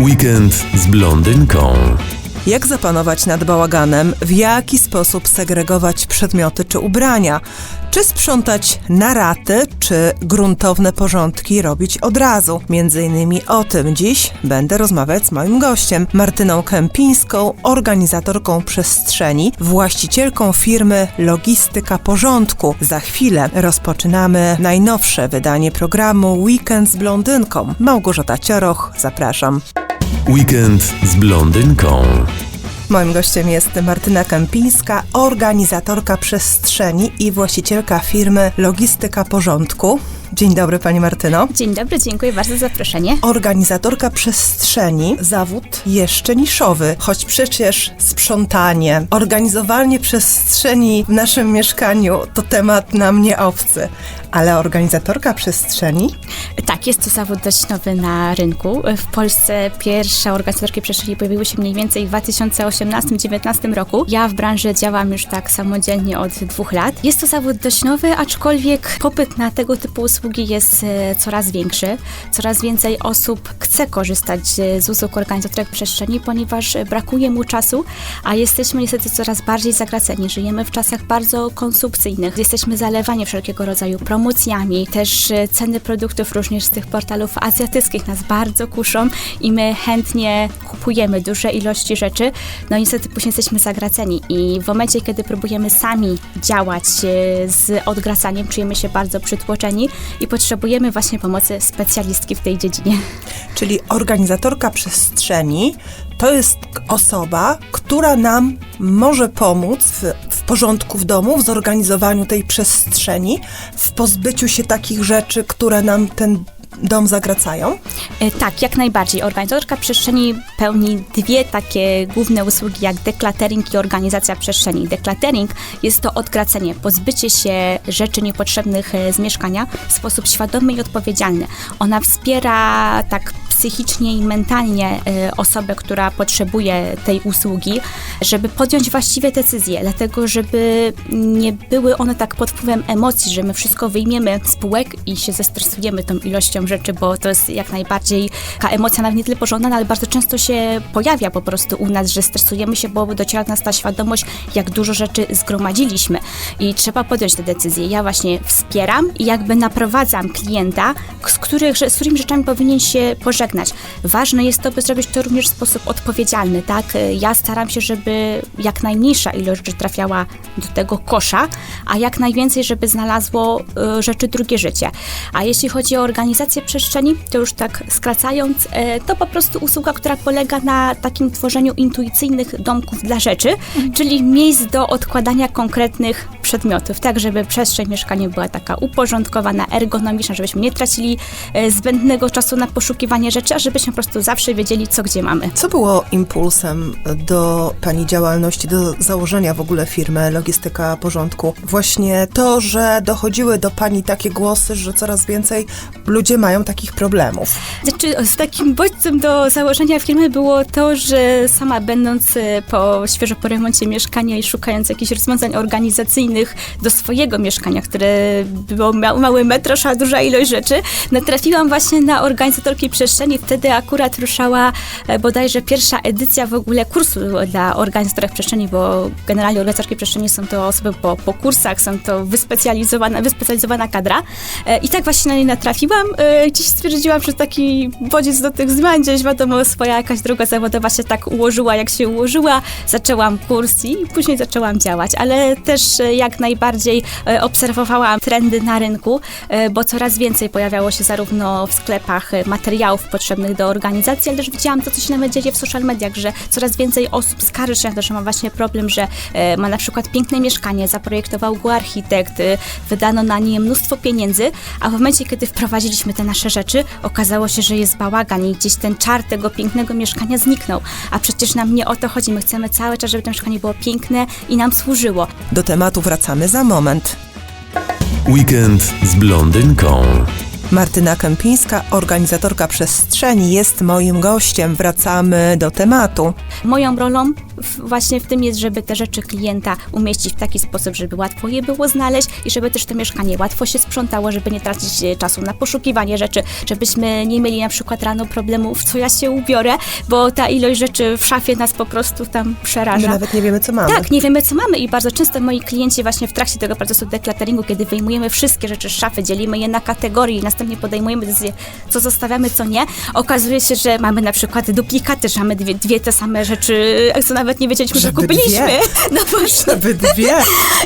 Weekend z blondynką. Jak zapanować nad bałaganem? W jaki sposób segregować przedmioty czy ubrania? Czy sprzątać na raty, czy gruntowne porządki robić od razu? Między innymi o tym dziś będę rozmawiać z moim gościem, Martyną Kępińską, organizatorką przestrzeni, właścicielką firmy Logistyka Porządku. Za chwilę rozpoczynamy najnowsze wydanie programu Weekend z blondynką. Małgorzata Cioroch, zapraszam. Weekend z blondynką. Moim gościem jest Martyna Kępińska, organizatorka przestrzeni i właścicielka firmy Logistyka Porządku. Dzień dobry Pani Martyno. Dzień dobry, dziękuję bardzo za zaproszenie. Organizatorka przestrzeni, zawód jeszcze niszowy, choć przecież sprzątanie, organizowanie przestrzeni w naszym mieszkaniu to temat nam nie obcy. Ale organizatorka przestrzeni? Tak, jest to zawód dość nowy na rynku. W Polsce pierwsze organizatorki przestrzeni pojawiły się mniej więcej w 2018-2019 roku. Ja w branży działam już tak samodzielnie od dwóch lat. Jest to zawód dość nowy, aczkolwiek popyt na tego typu usługi jest e, coraz większy. Coraz więcej osób chce korzystać z usług organizatorek przestrzeni, ponieważ brakuje mu czasu, a jesteśmy niestety coraz bardziej zagraceni. Żyjemy w czasach bardzo konsumpcyjnych. Jesteśmy zalewani wszelkiego rodzaju promocjami. Też e, ceny produktów również z tych portalów azjatyckich nas bardzo kuszą i my chętnie kupujemy duże ilości rzeczy. No niestety później jesteśmy zagraceni i w momencie, kiedy próbujemy sami działać e, z odgracaniem, czujemy się bardzo przytłoczeni i potrzebujemy właśnie pomocy specjalistki w tej dziedzinie. Czyli organizatorka przestrzeni to jest osoba, która nam może pomóc w, w, porządku w domu, w zorganizowaniu tej przestrzeni, w pozbyciu się takich rzeczy, które nam ten dom zagracają? E, tak, jak najbardziej. Organizatorka przestrzeni pełni dwie takie główne usługi, jak deklatering i organizacja przestrzeni. Deklatering jest to odgracenie, pozbycie się rzeczy niepotrzebnych e, z mieszkania w sposób świadomy i odpowiedzialny. Ona wspiera tak psychicznie i mentalnie y, osobę, która potrzebuje tej usługi, żeby podjąć właściwe decyzje, dlatego żeby nie były one tak pod wpływem emocji, że my wszystko wyjmiemy z półek i się zestresujemy tą ilością rzeczy, bo to jest jak najbardziej taka emocja nawet nie tyle pożądana, ale bardzo często się pojawia po prostu u nas, że stresujemy się, bo dociera do nas ta świadomość, jak dużo rzeczy zgromadziliśmy i trzeba podjąć te decyzje. Ja właśnie wspieram i jakby naprowadzam klienta, z, których, z którymi rzeczami powinien się pożegnać pożegnać. Ważne jest to, by zrobić to również w sposób odpowiedzialny, tak? Ja staram się, żeby jak najmniejsza ilość rzeczy trafiała do tego kosza, a jak najwięcej, żeby znalazło y, rzeczy drugie życie. A jeśli chodzi o organizację przestrzeni, to już tak skracając, y, to po prostu usługa, która polega na takim tworzeniu intuicyjnych domków dla rzeczy, mhm. czyli miejsc do odkładania konkretnych przedmiotów, tak żeby przestrzeń mieszkania była taka uporządkowana, ergonomiczna, żebyśmy nie tracili y, zbędnego czasu na poszukiwanie rzeczy, rzeczy, żebyśmy po prostu zawsze wiedzieli, co gdzie mamy. Co było impulsem do Pani działalności, do założenia w ogóle firmy Logistyka Porządku? Właśnie to, że dochodziły do Pani takie głosy, że coraz więcej ludzie mają takich problemów. Znaczy, z takim bodźcem do założenia firmy było to, że sama będąc e, po świeżo po remoncie mieszkania i szukając jakichś rozwiązań organizacyjnych do swojego mieszkania, które było mały metraż, a duża ilość rzeczy, natrafiłam właśnie na organizatorki przestrzeni i wtedy akurat ruszała e, bodajże pierwsza edycja w ogóle kursu dla organizatorów przestrzeni, bo generalnie organizatorki przestrzeni są to osoby po, po kursach, są to wyspecjalizowana, wyspecjalizowana kadra. E, I tak właśnie na nie natrafiłam. E, gdzieś stwierdziłam, że taki bodziec do tych zmian, gdzieś wiadomo, swoja jakaś droga zawodowa się tak ułożyła, jak się ułożyła. Zaczęłam kurs i później zaczęłam działać, ale też jak najbardziej obserwowałam trendy na rynku, bo coraz więcej pojawiało się zarówno w sklepach materiałów potrzebnych do organizacji, ale też widziałam to, co się nawet dzieje w social mediach, że coraz więcej osób skarży się na to, że ma właśnie problem, że e, ma na przykład piękne mieszkanie, zaprojektował go architekt, e, wydano na nie mnóstwo pieniędzy, a w momencie, kiedy wprowadziliśmy te nasze rzeczy, okazało się, że jest bałagan i gdzieś ten czar tego pięknego mieszkania zniknął. A przecież nam nie o to chodzi. My chcemy cały czas, żeby to mieszkanie było piękne i nam służyło. Do tematu wracamy za moment. Weekend z blondynką. Martyna Kępińska, organizatorka przestrzeni, jest moim gościem. Wracamy do tematu. Moją rolą właśnie w tym jest, żeby te rzeczy klienta umieścić w taki sposób, żeby łatwo je było znaleźć i żeby też to mieszkanie łatwo się sprzątało, żeby nie tracić e, czasu na poszukiwanie rzeczy, żebyśmy nie mieli na przykład rano problemu, w co ja się ubiorę, bo ta ilość rzeczy w szafie nas po prostu tam My przeraża. nawet nie wiemy, co mamy. Tak, nie wiemy co mamy i bardzo często moi klienci właśnie w trakcie tego procesu declutteringu, kiedy wyjmujemy wszystkie rzeczy z szafy, dzielimy je na kategorie i następnie podejmujemy decyzję, co zostawiamy, co nie, okazuje się, że mamy na przykład duplikaty, że mamy dwie, dwie te same rzeczy, co nawet nie wiedzieliśmy, że kupiliśmy. dwie. No właśnie. Żeby dwie.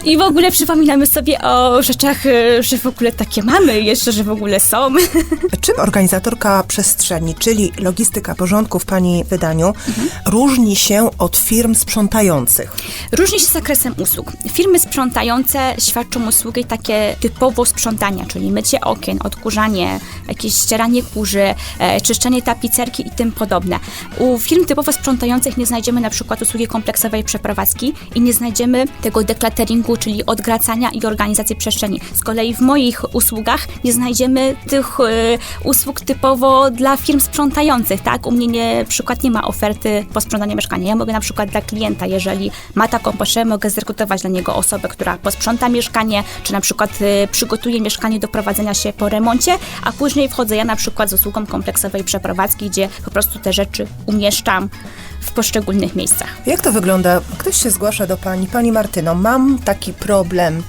I w ogóle przypominamy sobie o rzeczach, e, że w ogóle takie mamy, jeszcze, że w ogóle są. Czym organizatorka przestrzeni, czyli logistyka porządku w Pani wydaniu, różni się od firm sprzątających? Różni się zakresem usług. Firmy sprzątające świadczą usługi takie typowo sprzątania, czyli mycie okien, odkurzanie, jakieś ścieranie kurzy, e, czyszczenie tapicerki i tym podobne. U firm typowo sprzątających nie znajdziemy na przykład usługi kompleksowej przeprowadzki i nie znajdziemy tego declutteringu, czyli odgracania i organizacji przestrzeni. Z kolei w moich usługach nie znajdziemy tych e, usług typowo dla firm sprzątających, tak? U mnie nie, przykład nie ma oferty posprzątania mieszkania. Ja mogę na przykład dla klienta, jeżeli ma taką potrzebę, mogę zrekrutować dla niego osobę, która posprząta mieszkanie, czy na przykład e, przygotuje mieszkanie do prowadzenia się po remoncie, a później wchodzę ja na przykład z usługą kompleksowej przeprowadzki, gdzie po prostu te rzeczy umieszczam w poszczególnych miejscach. Jak to wygląda? Ktoś się zgłasza do Pani. Pani Martyno, mam taki problem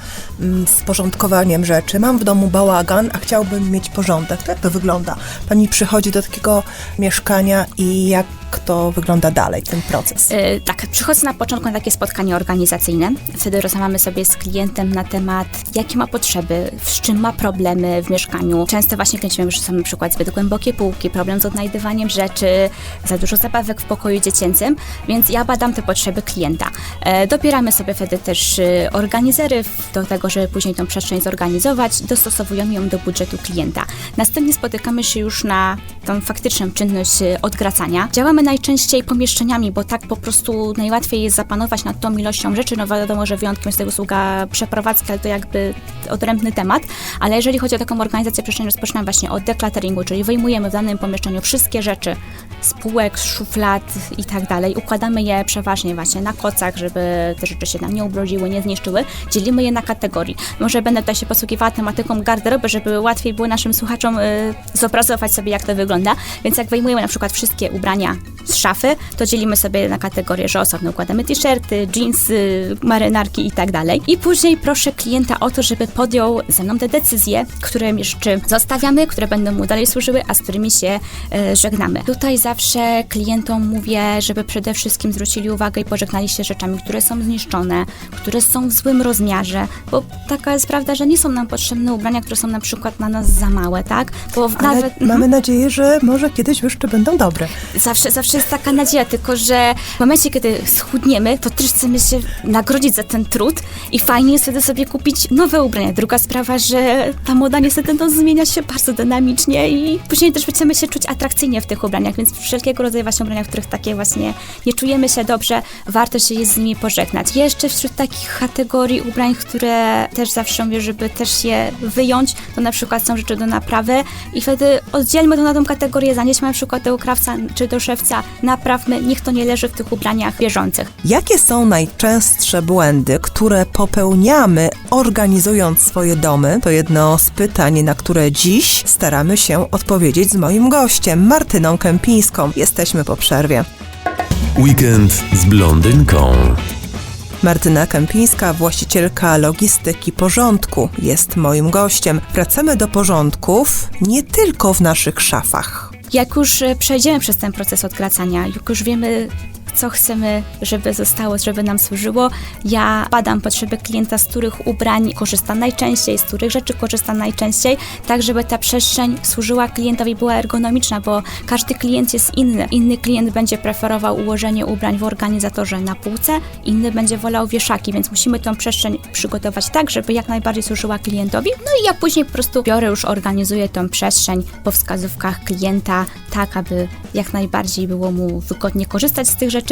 z porządkowaniem rzeczy. Mam w domu bałagan, a chciałbym mieć porządek. To jak to wygląda? Pani przychodzi do takiego mieszkania i jak to wygląda dalej, ten proces? E, tak, przychodzę na początku na takie spotkanie organizacyjne. Wtedy rozmawiamy sobie z klientem na temat, jakie ma potrzeby, z czym ma problemy w mieszkaniu. Często właśnie mówią, że są na przykład zbyt głębokie półki, problem z odnajdywaniem rzeczy, za dużo zabawek w pokoju dziecięcym, więc ja badam te potrzeby klienta. E, dobieramy sobie wtedy też e, organizery do tego, żeby później tą przestrzeń zorganizować, dostosowujemy ją do budżetu klienta. Następnie spotykamy się już na tą faktyczną czynność e, odgracania. Działamy najczęściej pomieszczeniami, bo tak po prostu najłatwiej jest zapanować nad tą ilością rzeczy. No wiadomo, że wyjątkiem jest tej usługa przeprowadzki, ale to jakby odrębny temat. Ale jeżeli chodzi o taką organizację przestrzeni, rozpoczynam właśnie od declutteringu, czyli wyjmujemy w danym pomieszczeniu wszystkie rzeczy z półek, szuflad i tak dalej. Układamy je przeważnie właśnie na kocach, żeby te rzeczy się nam nie ubrudziły, nie zniszczyły. Dzielimy je na kategorii. Może będę tutaj się posługiwała tematyką garderoby, żeby łatwiej było naszym słuchaczom y, sobie, jak to wygląda. Więc jak wyjmujemy na przykład wszystkie ubrania z szafy, to dzielimy sobie na kategorie, że osobno układamy t-shirty, jeansy, marynarki i tak dalej. I później proszę klienta o to, żeby podjął ze mną te decyzje, które jeszcze zostawiamy, które będą mu dalej służyły, a z którymi się e, żegnamy. Tutaj zawsze klientom mówię, żeby przede wszystkim zwrócili uwagę i pożegnali się rzeczami, które są zniszczone, które są w złym rozmiarze, bo taka jest prawda, że nie są nam potrzebne ubrania, które są na przykład na nas za małe, tak? Bo Ale nawet mamy nadzieję, że może kiedyś jeszcze będą dobre. Zawsze, zawsze jest taka nadzieja, tylko że w momencie, kiedy schudniemy, to też chcemy się nagrodzić za ten trud i fajnie jest wtedy sobie kupić nowe ubrania. Druga sprawa, że ta moda niestety no, zmienia się bardzo dynamicznie i później też chcemy się czuć atrakcyjnie w tych ubraniach, więc wszelkiego rodzaju właśnie ubrania, w których takie właśnie nie czujemy się dobrze, warto się jest z nimi pożegnać. Jeszcze wśród takich kategorii ubrań, które też zawsze mówię, żeby też je wyjąć, to na przykład są rzeczy do naprawy i wtedy oddzielmy to na tą kategorię, zanieśmy na przykład do krawca czy do szewca, naprawmy, niech to nie leży w tych ubraniach bieżących. Jakie są najczęstsze błędy, które popełniamy organizując swoje domy? To jedno z pytań, na które dziś staramy się odpowiedzieć z moim gościem, Martyną Kępińską. Jesteśmy po przerwie. Weekend z blondynką. Martyna Kępińska, właścicielka logistyki porządku, jest moim gościem. Wracamy do porządków nie tylko w naszych szafach. Jak już e, przejdziemy przez ten proces odgracania, jak już wiemy, co chcemy, żeby zostało, żeby nam służyło, ja badam potrzeby klienta, z których ubrań korzysta najczęściej, z których rzeczy korzysta najczęściej, tak żeby ta przestrzeń służyła klientowi, była ergonomiczna, bo każdy klient jest inny. Inny klient będzie preferował ułożenie ubrań w organizatorze na półce, inny będzie wolał wieszaki, więc musimy tą przestrzeń przygotować tak, żeby jak najbardziej służyła klientowi. No i ja później po prostu biorę, już organizuję tą przestrzeń po wskazówkach klienta, tak aby jak najbardziej było mu wygodnie korzystać z tych rzeczy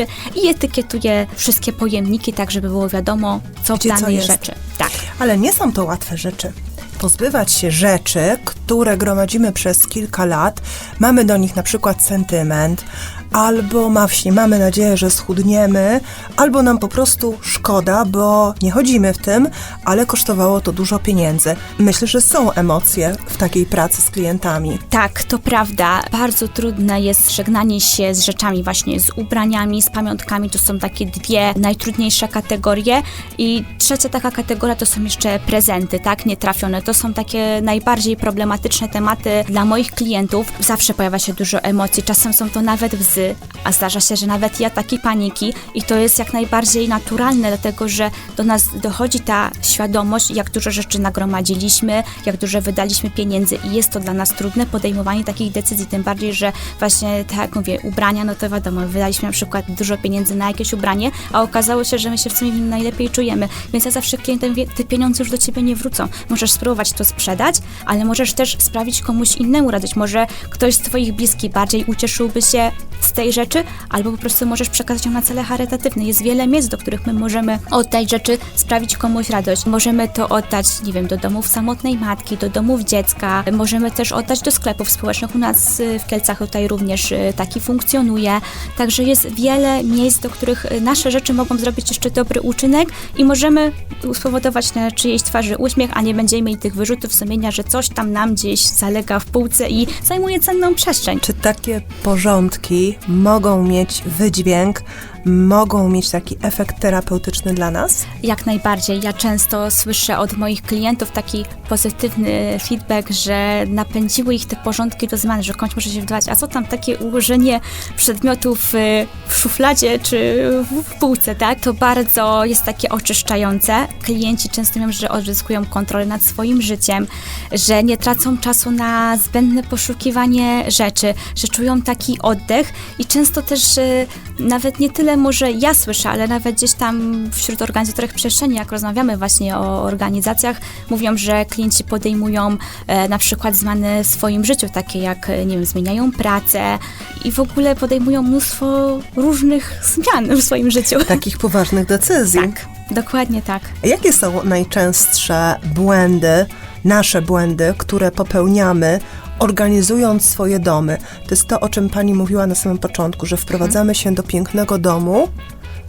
i etykietuję wszystkie pojemniki, tak żeby było wiadomo, co w Gdzie co danej jest. rzeczy. Tak. Ale nie są to łatwe rzeczy. pozbywać się rzeczy, które gromadzimy przez kilka lat. Mamy do nich na przykład sentyment, albo właśnie mamy nadzieję, że schudniemy, albo nam po prostu szkoda, bo nie chodzimy w tym, ale kosztowało to dużo pieniędzy. Myślę, że są emocje w takiej pracy z klientami. Tak, to prawda. Bardzo trudne jest żegnanie się z rzeczami, właśnie z ubraniami, z pamiątkami. To są takie dwie najtrudniejsze kategorie. I trzecia taka kategoria to są jeszcze prezenty, tak, nietrafione. To są takie najbardziej problematyczne tematy dla moich klientów. Zawsze pojawia się dużo emocji, czasem są to nawet łzy, a zdarza się, że nawet i ataki paniki. I to jest jak najbardziej naturalne, dlatego że do nas dochodzi ta świadomość, jak dużo rzeczy nagromadziliśmy, jak dużo wydaliśmy pieniędzy i jest to dla nas trudne podejmowanie takich decyzji, tym bardziej, że właśnie tak jak mówię, ubrania, no to wiadomo, wydaliśmy na przykład dużo pieniędzy na jakieś ubranie, a okazało się, że my się w sumie najlepiej czujemy, więc ja zawsze klientem mówię, te pieniądze już do ciebie nie wrócą. Możesz spróbować to sprzedać, ale możesz też sprawić komuś innemu radość. Może ktoś z twoich bliskich bardziej ucieszyłby się z tej rzeczy, albo po prostu możesz przekazać ją na cele charytatywne. Jest wiele miejsc, do których my możemy oddać rzeczy, sprawić komuś radość. Możemy to oddać, nie wiem, do domów samotnej matki, do domów dziecka, możemy też oddać do sklepów społecznych. U nas y, w Kielcach tutaj również y, taki funkcjonuje. Także jest wiele miejsc, do których y, nasze rzeczy mogą zrobić jeszcze dobry uczynek i możemy spowodować na czyjejś twarzy uśmiech, a nie będziemy mieli tych wyrzutów sumienia, że coś tam nam gdzieś zalega w półce i zajmuje cenną przestrzeń. Czy takie porządki mogą mieć wydźwięk, mogą mieć taki efekt terapeutyczny dla nas? Jak najbardziej. Ja często słyszę od moich klientów taki pozytywny feedback, że napędziły ich te porządki do zmiany, że kończ może się wydawać, a co tam takie ułożenie przedmiotów y, w szufladzie czy w półce, tak? To bardzo jest takie oczyszczające. Klienci często mówią, że odzyskują kontrolę nad swoim życiem, że nie tracą czasu na zbędne poszukiwanie rzeczy, że czują taki oddech i często też y, nawet nie tyle może ja słyszę, ale nawet gdzieś tam wśród organizatorów przestrzeni, jak rozmawiamy właśnie o organizacjach, mówią, że klienci podejmują e, na przykład zmiany w swoim życiu, takie jak, e, nie wiem, zmieniają pracę i w ogóle podejmują mnóstwo różnych zmian w swoim życiu. Takich poważnych decyzji. Tak, dokładnie tak. Jakie są najczęstsze błędy, nasze błędy, które popełniamy, organizując swoje domy? To jest to, o czym pani mówiła na samym początku, że wprowadzamy się do pięknego domu,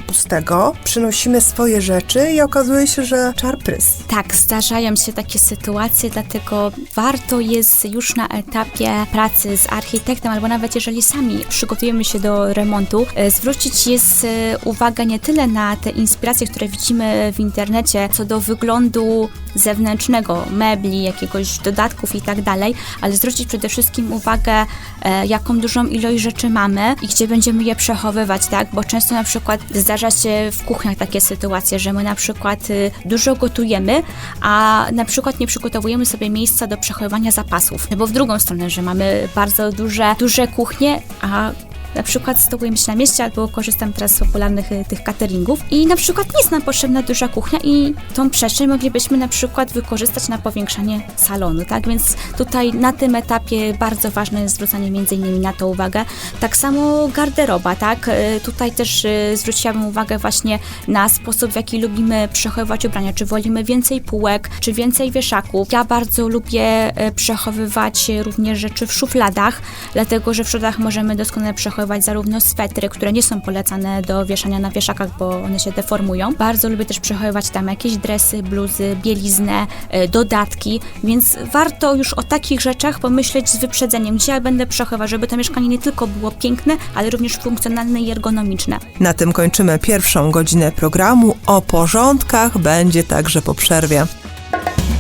pustego, przynosimy swoje rzeczy i okazuje się, że czar prys. Tak, zdarzają się takie sytuacje, dlatego warto jest już na etapie pracy z architektem, albo nawet jeżeli sami przygotujemy się do remontu, e, zwrócić jest e, uwagę nie tyle na te inspiracje, które widzimy w internecie, co do wyglądu zewnętrznego, mebli, jakiegoś dodatków i tak dalej, ale zwrócić przede wszystkim uwagę, e, jaką dużą ilość rzeczy mamy i gdzie będziemy je przechowywać, tak? Bo często na przykład zdarza się w kuchniach takie sytuacje, że my na przykład y, dużo gotujemy, a na przykład nie przygotowujemy sobie miejsca do przechowywania zapasów. Bo w drugą stronę, że mamy bardzo duże, duże kuchnie, a na przykład stołujemy się na mieście, albo korzystam teraz z popularnych y, tych cateringów i na przykład nie jest nam potrzebna duża kuchnia i tą przestrzeń moglibyśmy na przykład wykorzystać na powiększanie salonu, tak? Więc tutaj na tym etapie bardzo ważne jest zwrócenie między innymi na to uwagę. Tak samo garderoba, tak? Y, Tutaj też y, zwróciłabym uwagę właśnie na sposób, w jaki lubimy przechowywać ubrania. Czy wolimy więcej półek, czy więcej wieszaków. Ja bardzo lubię przechowywać również rzeczy w szufladach, dlatego że w szufladach możemy doskonale przechowywać zarówno swetry, które nie są polecane do wieszania na wieszakach, bo one się deformują. Bardzo lubię też przechowywać tam jakieś dresy, bluzy, bieliznę, y, dodatki, więc warto już o takich rzeczach pomyśleć z wyprzedzeniem. Gdzie ja będę przechowywać, żeby to mieszkanie nie tylko było piękne, ale również funkcjonalne i ergonomiczne. Na tym kończymy pierwszą godzinę programu. O porządkach będzie także po przerwie.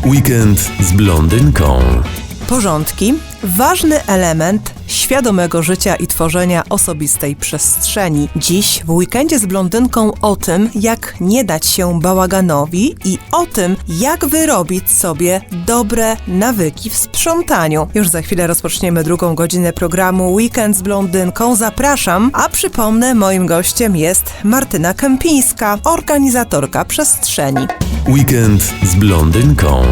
Weekend z blondynką. Porządki ważny element świadomego życia i tworzenia osobistej przestrzeni. Dziś w weekendzie z blondynką o tym, jak nie dać się bałaganowi i o tym, jak wyrobić sobie dobre nawyki w sprzątaniu. Już za chwilę rozpoczniemy drugą godzinę programu Weekend z blondynką. Zapraszam, a przypomnę, moim gościem jest Martyna Kępińska, organizatorka przestrzeni. Weekend z blondynką.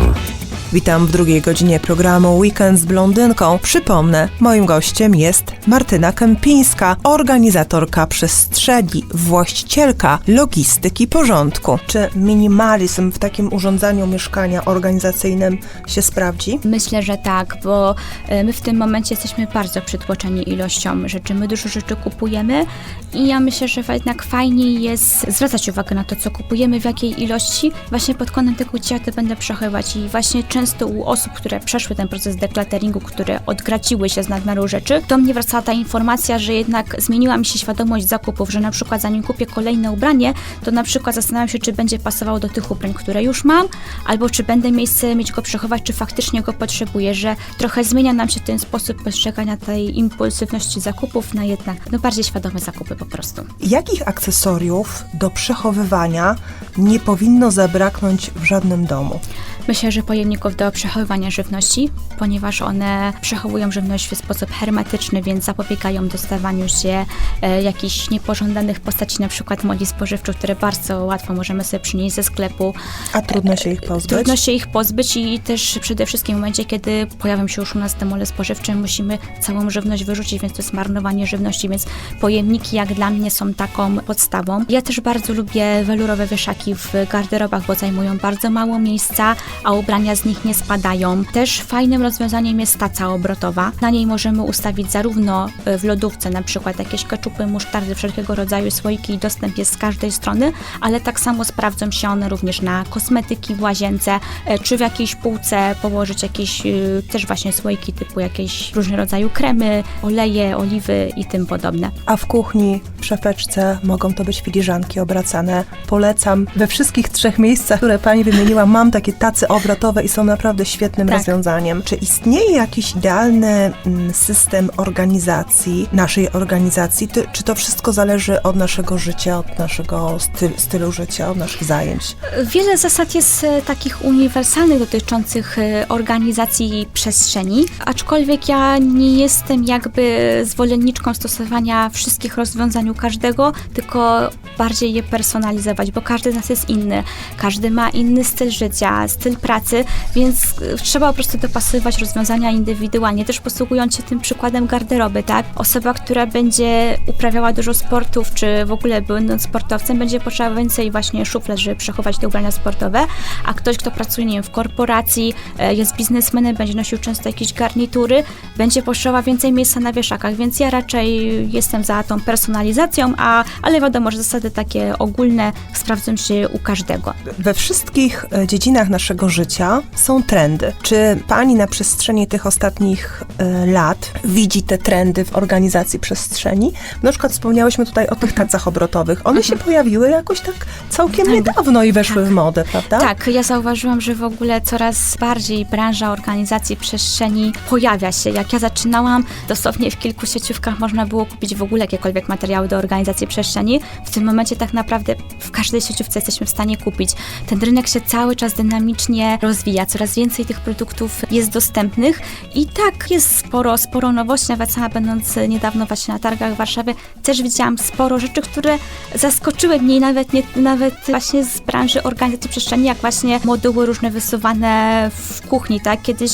Witam w drugiej godzinie programu Weekend z Blondynką. Przypomnę, moim gościem jest Martyna Kępińska, organizatorka przestrzeni, właścicielka logistyki porządku. Czy minimalizm w takim urządzaniu mieszkania organizacyjnym się sprawdzi? Myślę, że tak, bo e, my w tym momencie jesteśmy bardzo przytłoczeni ilością rzeczy. My dużo rzeczy kupujemy i ja myślę, że jednak fajniej jest zwracać uwagę na to, co kupujemy, w jakiej ilości. Właśnie pod kątem tego, gdzie ja to będę przechowywać i właśnie często u osób, które przeszły ten proces deklateringu, które odgraciły się z nadmiaru rzeczy, do mnie wracała ta informacja, że jednak zmieniła mi się świadomość zakupów, że na przykład zanim kupię kolejne ubranie, to na przykład zastanawiam się, czy będzie pasowało do tych ubrań, które już mam, albo czy będę miejsce mieć go przechować, czy faktycznie go potrzebuję, że trochę zmienia nam się ten sposób postrzegania tej impulsywności zakupów na jednak no, bardziej świadome zakupy po prostu. Jakich akcesoriów do przechowywania nie powinno zabraknąć w żadnym domu? Myślę, że pojemników do przechowywania żywności, ponieważ one przechowują żywność w sposób hermetyczny, więc zapobiegają dostawaniu się e, jakichś niepożądanych postaci, na przykład moli spożywczych, które bardzo łatwo możemy sobie przynieść ze sklepu. A trudno się ich pozbyć? Trudno się ich pozbyć i też przede wszystkim w momencie, kiedy pojawią się już u nas te mole spożywcze, musimy całą żywność wyrzucić, więc to jest marnowanie żywności, więc pojemniki jak dla mnie są taką podstawą. Ja też bardzo lubię welurowe wieszaki w garderobach, bo zajmują bardzo mało miejsca, a ubrania z nich nie spadają. Też fajnym rozwiązaniem jest taca obrotowa. Na niej możemy ustawić zarówno e, w lodówce na przykład jakieś keczupy, musztardy, wszelkiego rodzaju słoiki i dostęp jest z każdej strony, ale tak samo sprawdzą się one również na kosmetyki w łazience, e, czy w jakiejś półce położyć jakieś e, też właśnie słoiki typu jakieś różnego rodzaju kremy, oleje, oliwy i tym podobne. A w kuchni, w szafeczce mogą to być filiżanki obracane. Polecam. We wszystkich trzech miejscach, które Pani wymieniła, mam takie tacy obrotowe i są naprawdę świetnym Tak. rozwiązaniem. Czy istnieje jakiś idealny mm, system organizacji, naszej organizacji? Czy to wszystko zależy od naszego życia, od naszego styl, stylu życia, od naszych zajęć? Wiele zasad jest e, takich uniwersalnych dotyczących e, organizacji przestrzeni, aczkolwiek ja nie jestem jakby zwolenniczką stosowania wszystkich rozwiązań u każdego, tylko bardziej je personalizować, bo każdy z nas jest inny, każdy ma inny styl życia, styl pracy, więc e, trzeba po prostu dopasowywać rozwiązania indywidualnie, też posługując się tym przykładem garderoby, tak? Osoba, która będzie uprawiała dużo sportów, czy w ogóle będąc sportowcem, będzie potrzebować więcej właśnie szuflad, żeby przechować te ubrania sportowe, a ktoś, kto pracuje, nie wiem, w korporacji, e, jest biznesmenem, będzie nosił często jakieś garnitury, będzie potrzebował więcej miejsca na wieszakach, więc ja raczej jestem za tą personalizacją, a, ale wiadomo, że zasady takie ogólne sprawdzą się u każdego. We wszystkich e, dziedzinach naszego życia są trendy. Czy pani na przestrzeni tych ostatnich e, lat widzi te trendy w organizacji przestrzeni? Na przykład wspomniałyśmy tutaj o tych tacach obrotowych. One się pojawiły jakoś tak całkiem niedawno i weszły w modę, prawda? Tak, ja zauważyłam, że w ogóle coraz bardziej branża organizacji przestrzeni pojawia się. Jak ja zaczynałam, dosłownie w kilku sieciówkach można było kupić w ogóle jakiekolwiek materiały do organizacji przestrzeni. W tym momencie tak naprawdę w każdej sieciówce jesteśmy w stanie kupić. Ten rynek się cały czas dynamicznie rozwija, coraz więcej tych produktów jest dostępnych i tak jest sporo, sporo nowości. Nawet sama będąc niedawno właśnie na targach w Warszawie, też widziałam sporo rzeczy, które zaskoczyły mnie nawet, nie, nawet właśnie z branży organizacji przestrzeni, jak właśnie moduły różne wysuwane w kuchni, tak? Kiedyś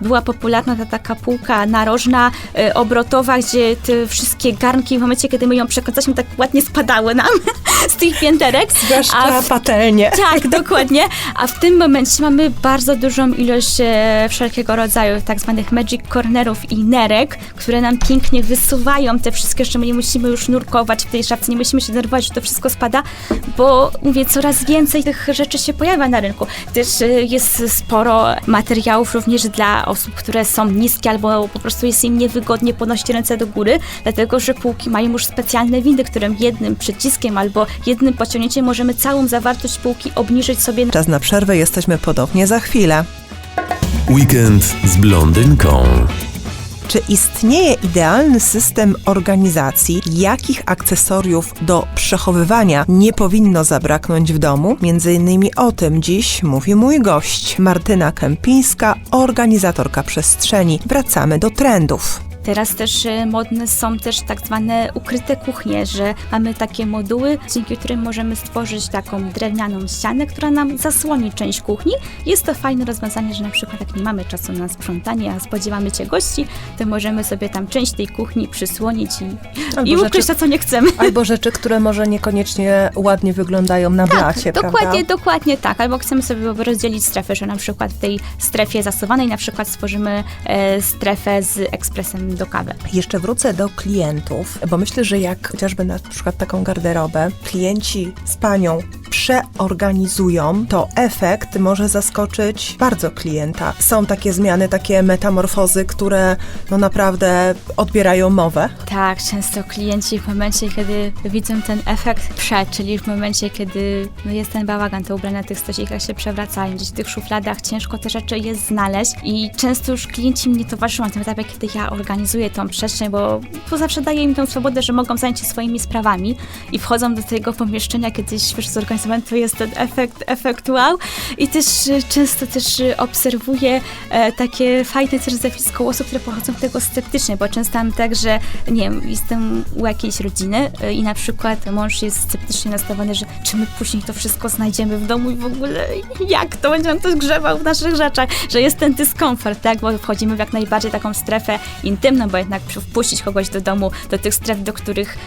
była popularna ta taka półka narożna, y, obrotowa, gdzie te wszystkie garnki w momencie, kiedy my ją przekręcaliśmy, tak ładnie spadały nam z tych pięterek. Zwłaszcza A w- patelnie. tak, dokładnie. A w tym momencie mamy bardzo dużą ilość e, wszelkiego rodzaju tak zwanych magic cornerów i nerek, które nam pięknie wysuwają te wszystkie, że my nie musimy już nurkować w tej szafce, nie musimy się denerwować, że to wszystko spada, bo mówię, coraz więcej tych rzeczy się pojawia na rynku. Też e, jest sporo materiałów również dla osób, które są niskie albo po prostu jest im niewygodnie podnosić ręce do góry, dlatego że półki mają już specjalne windy, którym jednym przyciskiem albo jednym pociągnięciem możemy całą zawartość półki obniżyć sobie Czas na przerwę, jesteśmy podobnie za chwilę. Weekend z blondynką. Czy istnieje idealny system organizacji? Jakich akcesoriów do przechowywania nie powinno zabraknąć w domu? Między innymi o tym dziś mówi mój gość, Martyna Kępińska, organizatorka przestrzeni. Wracamy do trendów. Teraz też e, modne są też tak zwane ukryte kuchnie, że mamy takie moduły, dzięki którym możemy stworzyć taką drewnianą ścianę, która nam zasłoni część kuchni. Jest to fajne rozwiązanie, że na przykład jak nie mamy czasu na sprzątanie, a spodziewamy się gości, to możemy sobie tam część tej kuchni przysłonić i, Albo i rzeczy- ukryć to, co nie chcemy. Albo rzeczy, które może niekoniecznie ładnie wyglądają na blacie, Dokładnie, prawda? dokładnie tak. Albo chcemy sobie rozdzielić strefę, że na przykład w tej strefie zasuwanej na przykład stworzymy e, strefę z ekspresem do kawy. Jeszcze wrócę do klientów, bo myślę, że jak chociażby na przykład taką garderobę klienci z panią przeorganizują, to efekt może zaskoczyć bardzo klienta. Są takie zmiany, takie metamorfozy, które no naprawdę odbierają mowę. Tak, często klienci w momencie, kiedy widzą ten efekt prze, czyli w momencie, kiedy no jest ten bałagan, te ubrania tych stosikach się przewracają, gdzieś w tych szufladach ciężko te rzeczy jest znaleźć i często już klienci mnie towarzyszą na tym etapie, kiedy ja organizuję tą przestrzeń, bo, bo zawsze daję im tą swobodę, że mogą zająć się swoimi sprawami i wchodzą do tego pomieszczenia, kiedy świeżo zorganizowany, to jest ten efekt, efekt wow. I też e, często też e, obserwuję e, takie fajne też zjawisko osób, które pochodzą do tego sceptycznie, bo często mam tak, że nie wiem, jestem u jakiejś rodziny e, i na przykład mąż jest sceptycznie nastawiony, że czy my później to wszystko znajdziemy w domu i w ogóle jak to będzie on ktoś grzebał w naszych rzeczach, że jest ten dyskomfort, tak, bo wchodzimy w jak najbardziej taką strefę intymną, bo jednak wpuścić kogoś do domu, do tych stref, do których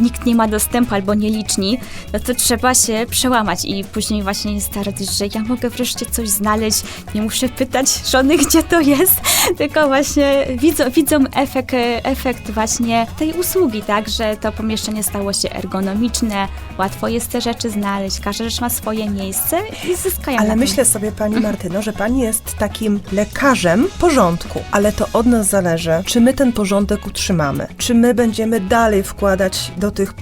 nikt nie ma dostępu albo nieliczni, no to trzeba się przełamać i później właśnie jest ta radość, że ja mogę wreszcie coś znaleźć, nie muszę pytać żony, gdzie to jest, tylko właśnie widzą, widzą efekt, efekt właśnie tej usługi, tak, że to pomieszczenie stało się ergonomiczne, łatwo jest te rzeczy znaleźć, każda rzecz ma swoje miejsce i zyskają Ale myślę sobie, pani Martyno, że pani jest takim lekarzem porządku, ale to od nas zależy, czy my ten porządek utrzymamy, czy my będziemy dalej wkładać do tych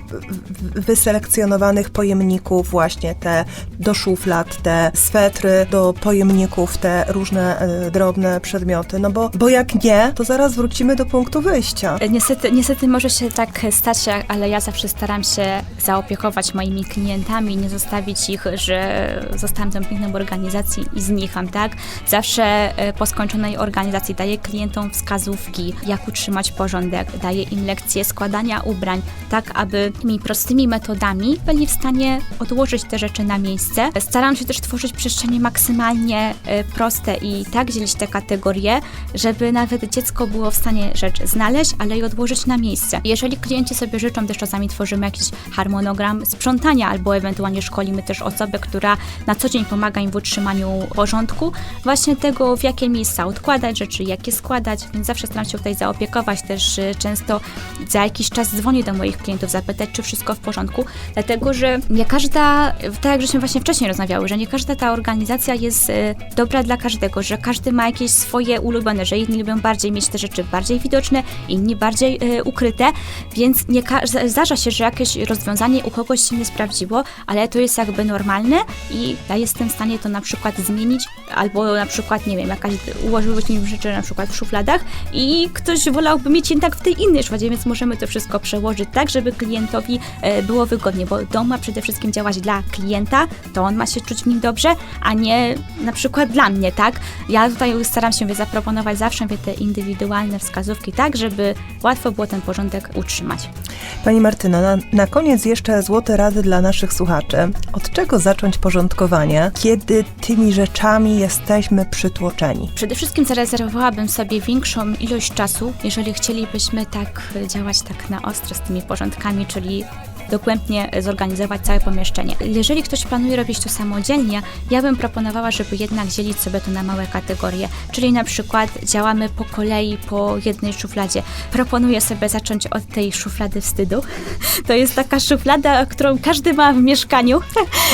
wyselekcjonowanych pojemników właśnie te do szuflad, te swetry, do pojemników, te różne e, drobne przedmioty, no bo, bo jak nie, to zaraz wrócimy do punktu wyjścia. Niestety, niestety może się tak stać, ale ja zawsze staram się zaopiekować moimi klientami, nie zostawić ich, że zostałam tą piękną organizacji i znikam, tak? Zawsze e, po skończonej organizacji daję klientom wskazówki, jak utrzymać porządek, daję im lekcje składania ubrań, tak aby tymi prostymi metodami byli w stanie odłożyć te rzeczy na miejsce. Staram się też tworzyć przestrzenie maksymalnie e, proste i tak dzielić te kategorie, żeby nawet dziecko było w stanie rzecz znaleźć, ale i odłożyć na miejsce. Jeżeli klienci sobie życzą, też czasami tworzymy jakiś harmonogram sprzątania, albo ewentualnie szkolimy też osobę, która na co dzień pomaga im w utrzymaniu porządku, właśnie tego, w jakie miejsca odkładać rzeczy, jakie składać, więc zawsze staram się tutaj zaopiekować. Też y, często za jakiś czas dzwonię do moich klientów, zapytać, czy wszystko w porządku, dlatego, że nie każda, tak jak żeśmy właśnie wcześniej rozmawiały, że nie każda ta organizacja jest y, dobra dla każdego, że każdy ma jakieś swoje ulubione, że jedni lubią bardziej mieć te rzeczy bardziej widoczne, inni bardziej y, ukryte, więc nie zdarza się, że jakieś rozwiązanie u kogoś się nie sprawdziło, ale to jest jakby normalne i ja jestem w stanie to na przykład zmienić, albo na przykład, nie wiem, jakaś ułożyłyśmy rzeczy na przykład w szufladach i ktoś wolałby mieć jednak w tej innej szufladzie, więc możemy to wszystko przełożyć tak, żeby klientowi e, było wygodnie, bo dom ma przede wszystkim działać dla klienta, to on ma się czuć w nim dobrze, a nie na przykład dla mnie, tak? Ja tutaj staram się zaproponować zawsze te indywidualne wskazówki, tak, żeby łatwo było ten porządek utrzymać. Pani Martyno, na, na koniec jeszcze złote rady dla naszych słuchaczy. Od czego zacząć porządkowanie, kiedy tymi rzeczami jesteśmy przytłoczeni? Przede wszystkim zarezerwowałabym sobie większą ilość czasu, jeżeli chcielibyśmy tak e, działać tak na ostro z tymi porządkami, czyli dogłębnie zorganizować całe pomieszczenie. Jeżeli ktoś planuje robić to samodzielnie, ja bym proponowała, żeby jednak dzielić sobie to na małe kategorie, czyli na przykład działamy po kolei po jednej szufladzie. Proponuję sobie zacząć od tej szuflady wstydu. To jest taka szuflada, którą każdy ma w mieszkaniu.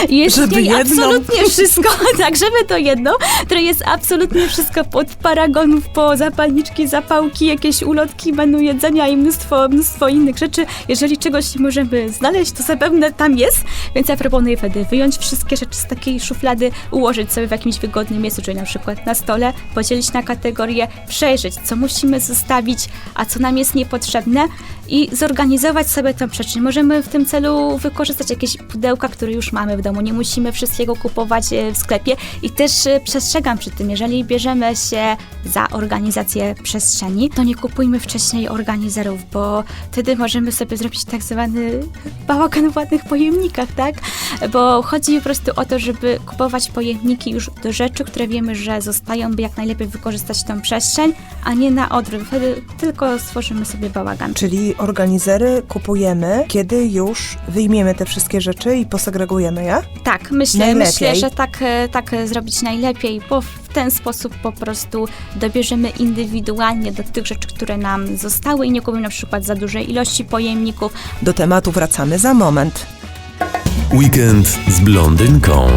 Jest Żeby w niej jedną. absolutnie wszystko, tak, żeby to jedno, które jest absolutnie wszystko od paragonów po zapalniczki, zapałki, jakieś ulotki, menu jedzenia i mnóstwo, mnóstwo innych rzeczy. Jeżeli czegoś nie możemy znaleźć, to zapewne tam jest, więc ja proponuję wtedy wyjąć wszystkie rzeczy z takiej szuflady, ułożyć sobie w jakimś wygodnym miejscu, czyli na przykład na stole, podzielić na kategorie, przejrzeć, co musimy zostawić, a co nam jest niepotrzebne i zorganizować sobie tę przestrzeń. Możemy w tym celu wykorzystać jakieś pudełka, które już mamy w domu. Nie musimy wszystkiego kupować e, w sklepie i też e, przestrzegam przy tym, jeżeli bierzemy się za organizację przestrzeni, to nie kupujmy wcześniej organizerów, bo wtedy możemy sobie zrobić tak zwany bałagan w ładnych pojemnikach, tak? Bo chodzi po prostu o to, żeby kupować pojemniki już do rzeczy, które wiemy, że zostają, by jak najlepiej wykorzystać tą przestrzeń, a nie na odwrót. Wtedy tylko stworzymy sobie bałagan. Czyli organizery kupujemy, kiedy już wyjmiemy te wszystkie rzeczy i posegregujemy je? Tak, myślę, Najlepiej. myślę, że tak, e, tak zrobić najlepiej, bo w ten sposób po prostu dobierzemy indywidualnie do tych rzeczy, które nam zostały i nie kupimy na przykład za dużej ilości pojemników, Do tematu wracamy za moment. Weekend z blondynką.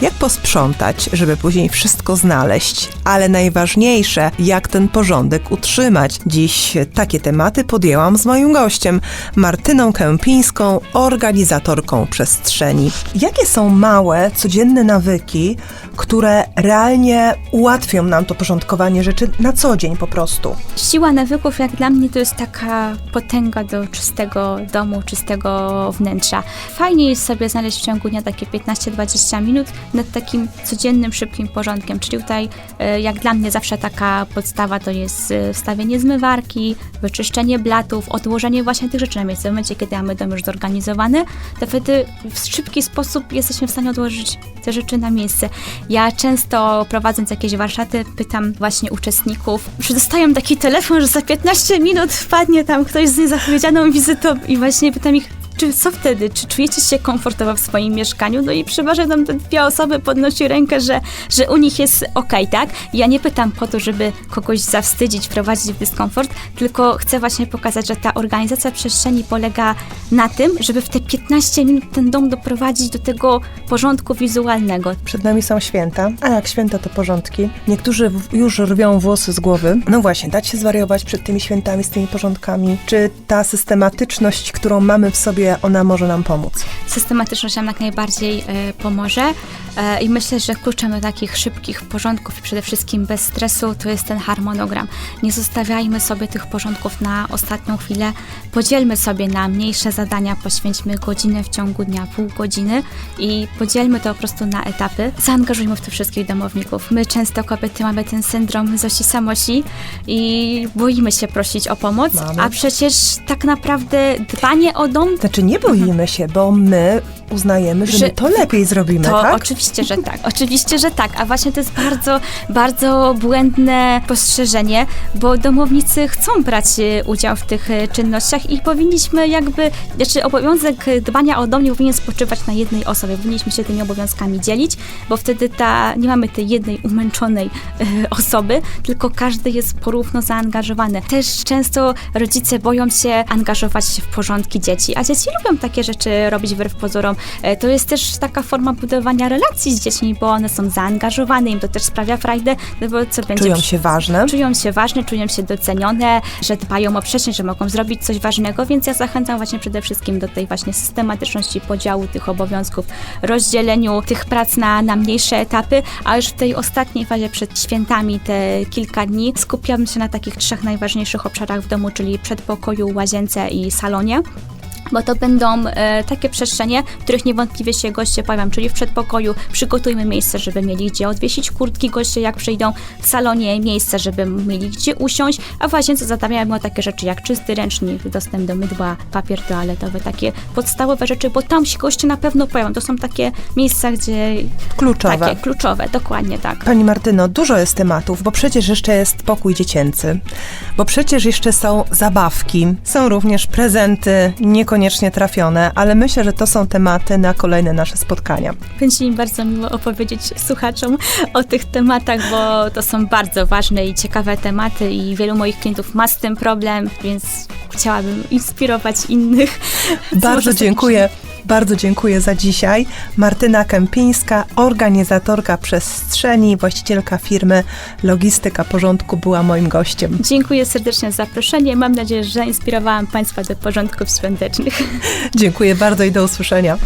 Jak posprzątać, żeby później wszystko znaleźć, ale najważniejsze, jak ten porządek utrzymać. Dziś takie tematy podjęłam z moim gościem, Martyną Kępińską, organizatorką przestrzeni. Jakie są małe, codzienne nawyki, które realnie ułatwią nam to porządkowanie rzeczy na co dzień po prostu? Siła nawyków, jak dla mnie, to jest taka potęga do czystego domu, czystego wnętrza. Fajnie jest sobie znaleźć w ciągu dnia takie 15-20 minut nad takim codziennym, szybkim porządkiem. Czyli tutaj, e, jak dla mnie, zawsze taka podstawa to jest e, wstawienie zmywarki, wyczyszczenie blatów, odłożenie właśnie tych rzeczy na miejsce. W momencie, kiedy mamy dom już zorganizowany, to wtedy w szybki sposób jesteśmy w stanie odłożyć te rzeczy na miejsce. Ja często prowadząc jakieś warsztaty pytam właśnie uczestników, że taki telefon, że za 15 minut wpadnie tam ktoś z niezapowiedzianą wizytą i właśnie pytam ich, czy co wtedy? Czy czujecie się komfortowo w swoim mieszkaniu? No i przeważnie tam te dwie osoby podnosi rękę, że, że u nich jest okej, tak? Ja nie pytam po to, żeby kogoś zawstydzić, wprowadzić w dyskomfort, tylko chcę właśnie pokazać, że ta organizacja przestrzeni polega na tym, żeby w te 15 minut ten dom doprowadzić do tego porządku wizualnego. Przed nami są święta, a jak święta to porządki. Niektórzy już rwią włosy z głowy. No właśnie, dać się zwariować przed tymi świętami, z tymi porządkami. Czy ta systematyczność, którą mamy w sobie, ona może nam pomóc? systematyczność nam jak najbardziej e, pomoże e, i myślę, że kluczem do takich szybkich porządków i przede wszystkim bez stresu to jest ten harmonogram. Nie zostawiajmy sobie tych porządków na ostatnią chwilę, podzielmy sobie na mniejsze zadania, poświęćmy godzinę w ciągu dnia, pół godziny i podzielmy to po prostu na etapy. Zaangażujmy w to wszystkich domowników. My często kobiety mamy ten syndrom Zosi Samosi i boimy się prosić o pomoc, Mamy. a przecież tak naprawdę dbanie o dom Znaczy nie boimy się, bo my uznajemy, że, Że- my to lepiej zrobimy, To tak? oczywiście, że tak. Oczywiście, że tak. A właśnie to jest bardzo, bardzo błędne postrzeżenie, bo domownicy chcą brać e, udział w tych e, czynnościach i powinniśmy jakby, znaczy obowiązek dbania o dom nie powinien spoczywać na jednej osobie. Powinniśmy się tymi obowiązkami dzielić, bo wtedy ta, nie mamy tej jednej umęczonej e, osoby, tylko każdy jest porówno zaangażowany. Też często rodzice boją się angażować się w porządki dzieci, a dzieci lubią takie rzeczy robić wbrew pozorom. E, To jest też taka forma budowania relacji z dziećmi, bo one są zaangażowane, im to też sprawia frajdę, no bo co będzie... Czują się ważne. Czują się ważne, czują się docenione, że dbają o przestrzeń, że mogą zrobić coś ważnego, więc ja zachęcam właśnie przede wszystkim do tej właśnie systematyczności podziału tych obowiązków, rozdzieleniu tych prac na, na mniejsze etapy, a już w tej ostatniej fazie przed świętami, te kilka dni, skupiam się na takich trzech najważniejszych obszarach w domu, czyli przedpokoju, łazience i salonie bo to będą e, takie przestrzenie, w których niewątpliwie się goście pojawią, czyli w przedpokoju przygotujmy miejsce, żeby mieli gdzie odwiesić kurtki goście jak przyjdą, w salonie miejsce, żeby mieli gdzie usiąść, a w łazience zatawiamy o takie rzeczy jak czysty ręcznik, dostęp do mydła, papier toaletowy, takie podstawowe rzeczy, bo tam się goście na pewno pojawią. To są takie miejsca, gdzie Kluczowe. takie kluczowe, dokładnie tak. Pani Martyno, dużo jest tematów, bo przecież jeszcze jest pokój dziecięcy, bo przecież jeszcze są zabawki, są również prezenty niekoniecznie trafione, ale myślę, że to są tematy na kolejne nasze spotkania. Będzie mi bardzo miło opowiedzieć słuchaczom o tych tematach, bo to są bardzo ważne i ciekawe tematy i wielu moich klientów ma z tym problem, więc chciałabym inspirować innych. Bardzo dziękuję. Bardzo dziękuję za dzisiaj. Martyna Kępińska, organizatorka przestrzeni, właścicielka firmy Logistyka Porządku była moim gościem. Dziękuję serdecznie za zaproszenie. Mam nadzieję, że zainspirowałam Państwa do porządków świątecznych. Dziękuję bardzo i do usłyszenia.